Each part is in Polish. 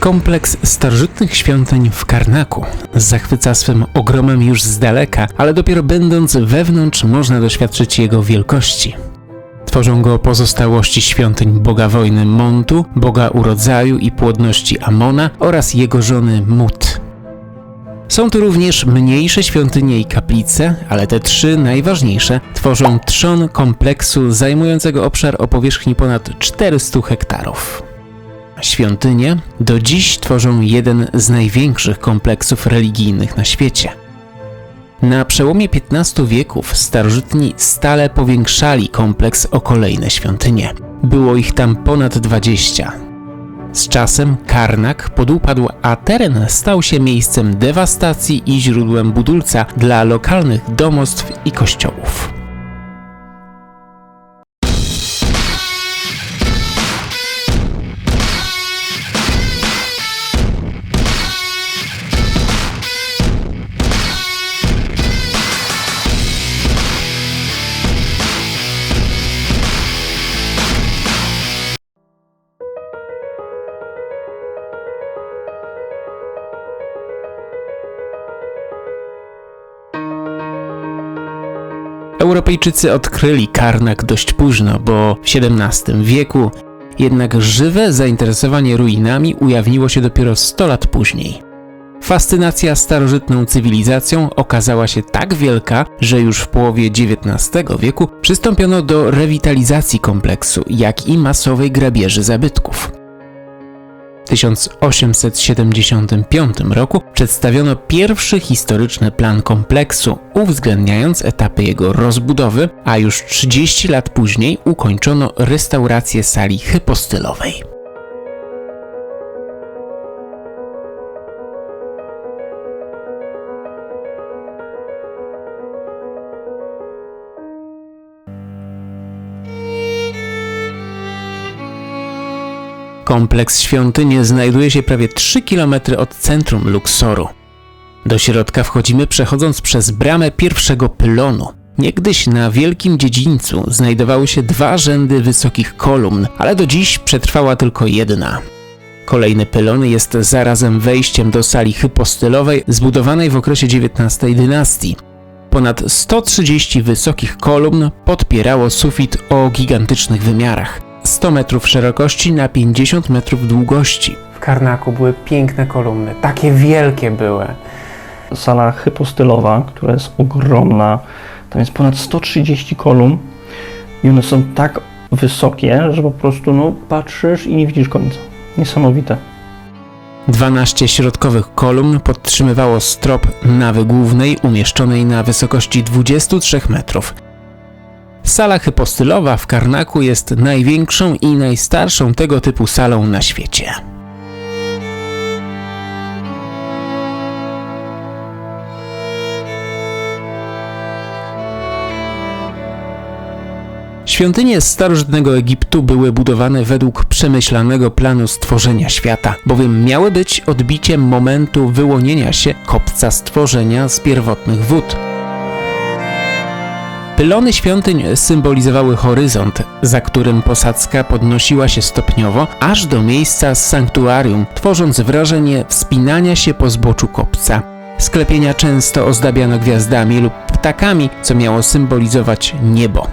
Kompleks starożytnych świątyń w Karnaku zachwyca swym ogromem już z daleka, ale dopiero będąc wewnątrz można doświadczyć jego wielkości. Tworzą go pozostałości świątyń boga wojny Montu, boga urodzaju i płodności Amona oraz jego żony Mut. Są tu również mniejsze świątynie i kaplice, ale te trzy najważniejsze tworzą trzon kompleksu zajmującego obszar o powierzchni ponad 400 hektarów. Świątynie do dziś tworzą jeden z największych kompleksów religijnych na świecie. Na przełomie XV wieków starożytni stale powiększali kompleks o kolejne świątynie. Było ich tam ponad 20. Z czasem Karnak podupadł, a teren stał się miejscem dewastacji i źródłem budulca dla lokalnych domostw i kościołów. Europejczycy odkryli Karnak dość późno, bo w XVII wieku, jednak żywe zainteresowanie ruinami ujawniło się dopiero 100 lat później. Fascynacja starożytną cywilizacją okazała się tak wielka, że już w połowie XIX wieku przystąpiono do rewitalizacji kompleksu, jak i masowej grabieży zabytków. W 1875 roku przedstawiono pierwszy historyczny plan kompleksu, uwzględniając etapy jego rozbudowy, a już 30 lat później ukończono restaurację sali hypostylowej. Kompleks świątyni znajduje się prawie 3 km od centrum Luksoru. Do środka wchodzimy przechodząc przez bramę pierwszego pylonu. Niegdyś na wielkim dziedzińcu znajdowały się dwa rzędy wysokich kolumn, ale do dziś przetrwała tylko jedna. Kolejny pylon jest zarazem wejściem do sali hypostylowej zbudowanej w okresie XIX dynastii. Ponad 130 wysokich kolumn podpierało sufit o gigantycznych wymiarach. 100 metrów szerokości na 50 metrów długości. W Karnaku były piękne kolumny, takie wielkie były. Sala hypostylowa, która jest ogromna, tam jest ponad 130 kolumn i one są tak wysokie, że po prostu no, patrzysz i nie widzisz końca. Niesamowite. 12 środkowych kolumn podtrzymywało strop nawy głównej umieszczonej na wysokości 23 metrów. Sala hypostylowa w Karnaku jest największą i najstarszą tego typu salą na świecie. Świątynie starożytnego Egiptu były budowane według przemyślanego planu stworzenia świata, bowiem miały być odbiciem momentu wyłonienia się kopca stworzenia z pierwotnych wód. Pylony świątyń symbolizowały horyzont, za którym posadzka podnosiła się stopniowo aż do miejsca z sanktuarium, tworząc wrażenie wspinania się po zboczu kopca. Sklepienia często ozdabiano gwiazdami lub ptakami, co miało symbolizować niebo.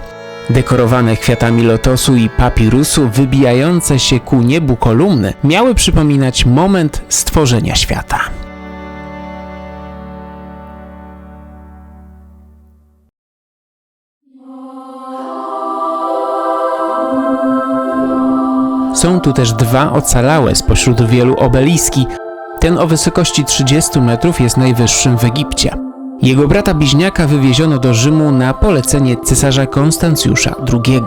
Dekorowane kwiatami lotosu i papirusu, wybijające się ku niebu kolumny miały przypominać moment stworzenia świata. Są tu też dwa ocalałe spośród wielu obeliski. Ten o wysokości 30 metrów jest najwyższym w Egipcie. Jego brata bliźniaka wywieziono do Rzymu na polecenie cesarza Konstancjusza II.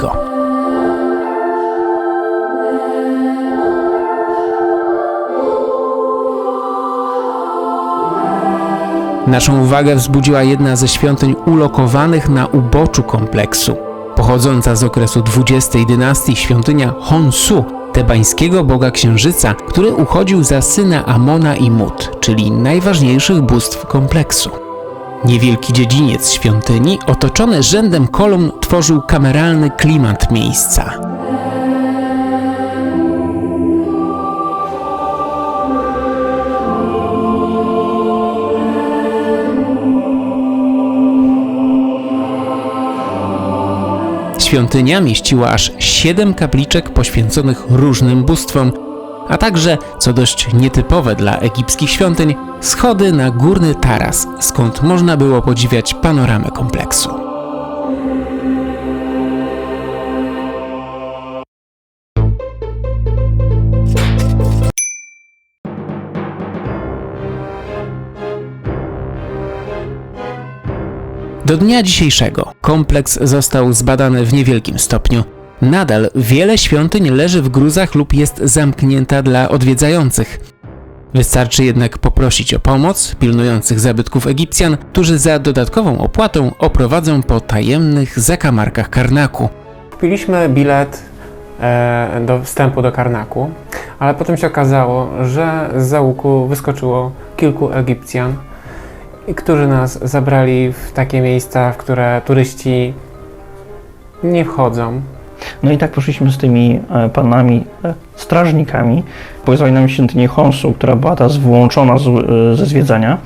Naszą uwagę wzbudziła jedna ze świątyń ulokowanych na uboczu kompleksu. Pochodząca z okresu XX dynastii świątynia Honsu, tebańskiego boga księżyca, który uchodził za syna Amona i Mut, czyli najważniejszych bóstw kompleksu. Niewielki dziedziniec świątyni, otoczony rzędem kolumn, tworzył kameralny klimat miejsca. Świątynia mieściła aż siedem kapliczek poświęconych różnym bóstwom, a także, co dość nietypowe dla egipskich świątyń, schody na górny taras, skąd można było podziwiać panoramę kompleksu. Do dnia dzisiejszego kompleks został zbadany w niewielkim stopniu. Nadal wiele świątyń leży w gruzach lub jest zamknięta dla odwiedzających. Wystarczy jednak poprosić o pomoc pilnujących zabytków Egipcjan, którzy za dodatkową opłatą oprowadzą po tajemnych zakamarkach Karnaku. Kupiliśmy bilet e, do wstępu do Karnaku, ale potem się okazało, że z załuku wyskoczyło kilku Egipcjan, i którzy nas zabrali w takie miejsca, w które turyści nie wchodzą. No i tak poszliśmy z tymi e, panami e, strażnikami. Pokazali nam świątynię Honsu, która była teraz wyłączona z, e, ze zwiedzania.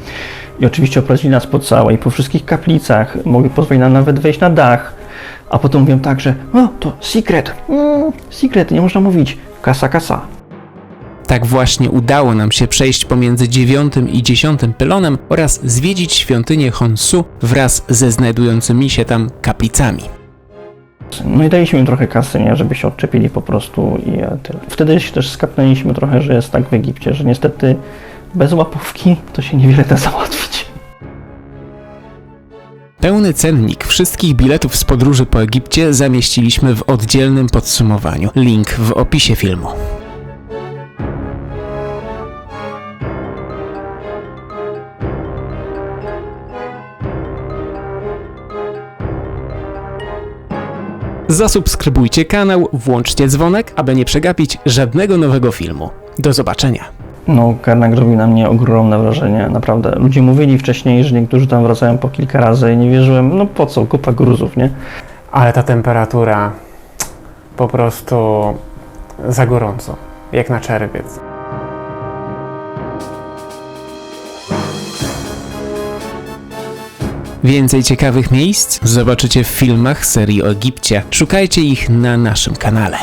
I oczywiście oprowadzili nas po całej, po wszystkich kaplicach. Mogli pozwolić nam nawet wejść na dach. A potem mówią tak, że o, to secret, mm, secret, nie można mówić. Kasa, kasa. Tak właśnie udało nam się przejść pomiędzy dziewiątym i dziesiątym pylonem oraz zwiedzić świątynię Honsu wraz ze znajdującymi się tam kaplicami. No i daliśmy im trochę kasy, nie, żeby się odczepili po prostu i tyle. Wtedy się też skapnęliśmy trochę, że jest tak w Egipcie, że niestety bez łapówki to się niewiele da załatwić. Pełny cennik wszystkich biletów z podróży po Egipcie zamieściliśmy w oddzielnym podsumowaniu. Link w opisie filmu. Zasubskrybujcie kanał, włączcie dzwonek, aby nie przegapić żadnego nowego filmu. Do zobaczenia. No, Karnak robi na mnie ogromne wrażenie, naprawdę. Ludzie mówili wcześniej, że niektórzy tam wracają po kilka razy i nie wierzyłem, no po co, kupa gruzów, nie? Ale ta temperatura po prostu za gorąco, jak na czerwiec. Więcej ciekawych miejsc zobaczycie w filmach serii o Egipcie. Szukajcie ich na naszym kanale.